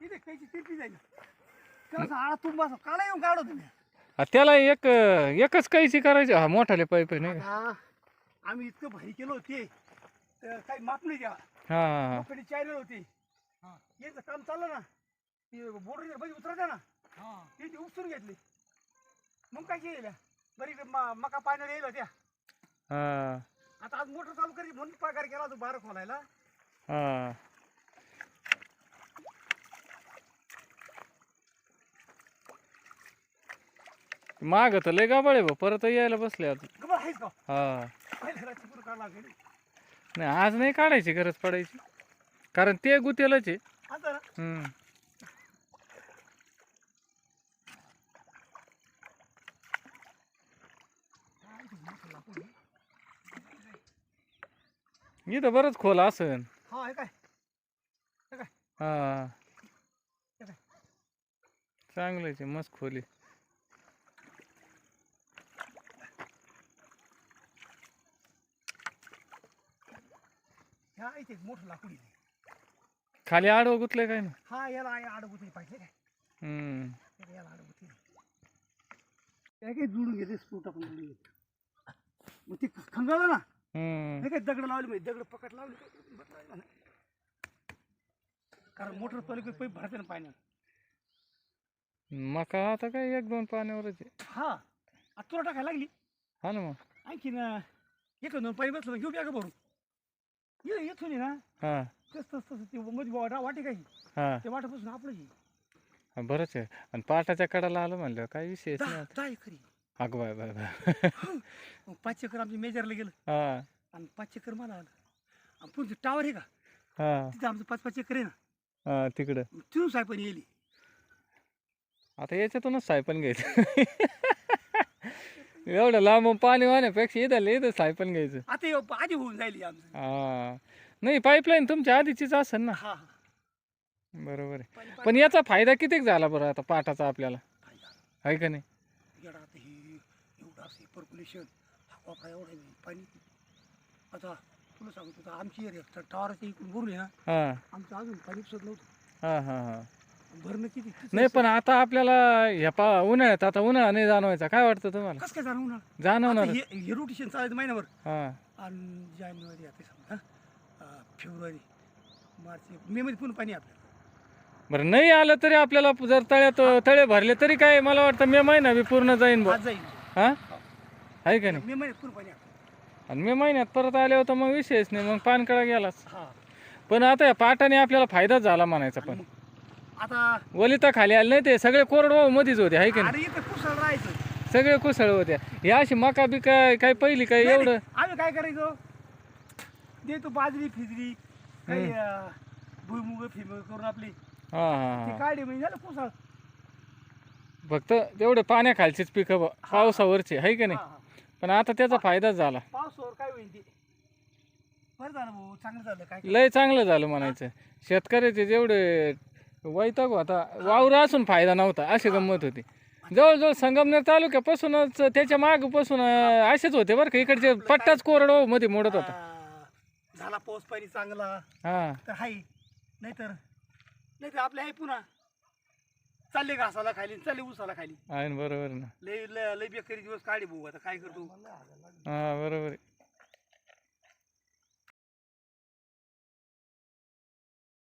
तिरपी त्याला असं आळा तुंबा असं काढा येऊन तुम्ही. त्याला एक एकच कैची करायची? हा मोठाले पाईप आहे नाही. का हा आम्ही इतकं भारी केलं होते. तर काही माप नाही द्या हा. हा हा लोकांनी होते. याचं काम चाललं ना. ते बोर्डर बरी उतरायचं ना ते ते उपसून घेतले. मग काय केलं बरी म- मका पाण्यावर येईल होत्या. हा. आता आज मोटर चालू करायची म्हणून पगार केला होता बारा खोलायला. हा. माग तर लय गाबाळे भाऊ परत यायला बसले आता का? हा. रात्री काढला नाही आज नाही काढायची गरज पडायची. कारण ते गुतेलच आहे. आता ना हम्म. इथं बरंच खोल असन. हा हे काय? चांगलंच आहे मस्त खोली ह्या इथे एक मोठं लाकूड इथे खाली आडवं गुतलंय काय ना? हा याला आहे आडगुती पाहिजे काय हम्म. याला याला आडगुती काय काय जुळून घेते स्फोट आपण जुळून घेते मग ते खंगाळलं ना? हम्म. हे काय दगड लावले म्हणजे दगड पकड लावले काय बदलायला नाही. कारण मोटर पलीकडे पैप भरते ना पाण्यात. मका आता काय एक दोन पाण्यावरच आहे. हा आता तुला टाकायला लागली. हा ना मग. आणखीन अं, एक दोन पाणी बसलं घेऊ बॅग भरून. ये येत होती ना. हा. तस तस तसं ते मध्ये वाटा वाटे काही. हा. ते वाटापासून आपलं हे. हा, बरंच आहे. आणि पाटाच्या कडाला आलं म्हणलं काय नाही दहा आता दहा एकरी अगं बाय बाय बाय मग पाच चक्कर आमच्या मेजरला गेलं. हा. आणि पाच चक्कर मला आलं. आणि पुढचं टावर आहे का? हा. तिथं आमचं पाच पाच चक्कर आहे ना. हा तिकडं. मग तिथून सायपण येईल आता याच्यातूनच सायपन घ्यायचं एवढं लांब पाणी वाहण्यापेक्षा इथं इथं सायपन घ्यायचं. आता हे आधी होऊन जाईल हे आमचं. हा. नाही पाईपलाईन तुमच्या आधीचीच असेल ना. हा हा. बरोबर आहे. पाणी याचा फायदा कितीक झाला बरं आता पाटाचा आपल्याला? फायदा? आहे का नाही? येडा आता हे एवढं असं पर्क्युलेशन हा वापरा एवढा आहे पाणी. आता तुला सांगतो आता आमची एरिया टावरच्या इकडून ना हा. आमचं अजून पाणी नव्हतं हा हा हा. भरणं किती? किती नाही पण आता आपल्याला ह्या पा उन्हाळ्यात आता उन्हाळा नाही जाणवायचा. काय वाटतं तुम्हाला? कसं काय जाणवणार? आता हे हे रोटेशन चालायचं हा. आणि जानेवारी आता समजा अं, फेब्रुवारी मार्च मे मध्ये पुन्हा पाणी आहे आपल्याला. बरं नाही आलं तरी आपल्याला जर तळ्यात तळे भरले तरी काय मला वाटतं मे महिना बी पूर्ण जाईन बुवा. आज जाईल हा? आहे का नाही? मे महिन्यात पुन्हा पाणी आहे आपल्याला. आणि मे महिन्यात परत आले होतं मग विषयच नाही मग पानकळा गेलाच. हा. पण आता या पाटाने आपल्याला फायदाच झाला म्हणायचा पण. मग? आता वलिता खाली आले नाही ते सगळे कोरडवाहू मध्येच होते आहे का नाही? अरे इथं कुसळ राहायचं. सगळे कुसळ होत्या हे अशी मका बिका काय पहिली काय नाही, एवढं? नाही, आम्ही काय करायचो? देतो बाजरी फिजरी काही अं, भुईमुग फिमुग करून आपली. हा हा हा. काढली म्हणजे झालं कुसळ. फक्त तेवढे पाण्याखालचीच पिकं ब- पावसावरची आहे का नाही? हा, हा. पण आता त्याचा फायदाच झाला. पावसावर काय होईल ते? बरं झालं भाऊ चांगलं झालं काय लय चांगलं झालं म्हणायचं. शेतकऱ्याचे जेवढे वैताग होता. वावर असून फायदा नव्हता अशी गंमत होती. जवळजवळ संगमनेर तालुक्यापासूनच त्याच्या मागपासून असेच होते बरं का इकडचे पट्टाच कोरडवाहू मध्ये मोडत होता. झाला पाऊस पाणी चांगला. हा. तर हाय नाहीतर नाहीतर आपले आहे पुन्हा. चालले घासाला खाली चालले उसाला खाली. आहे ना बरोबर ना. लय लय बेकारी दिवस काढे भाऊ आता काय करतो? हा बरोबर आहे.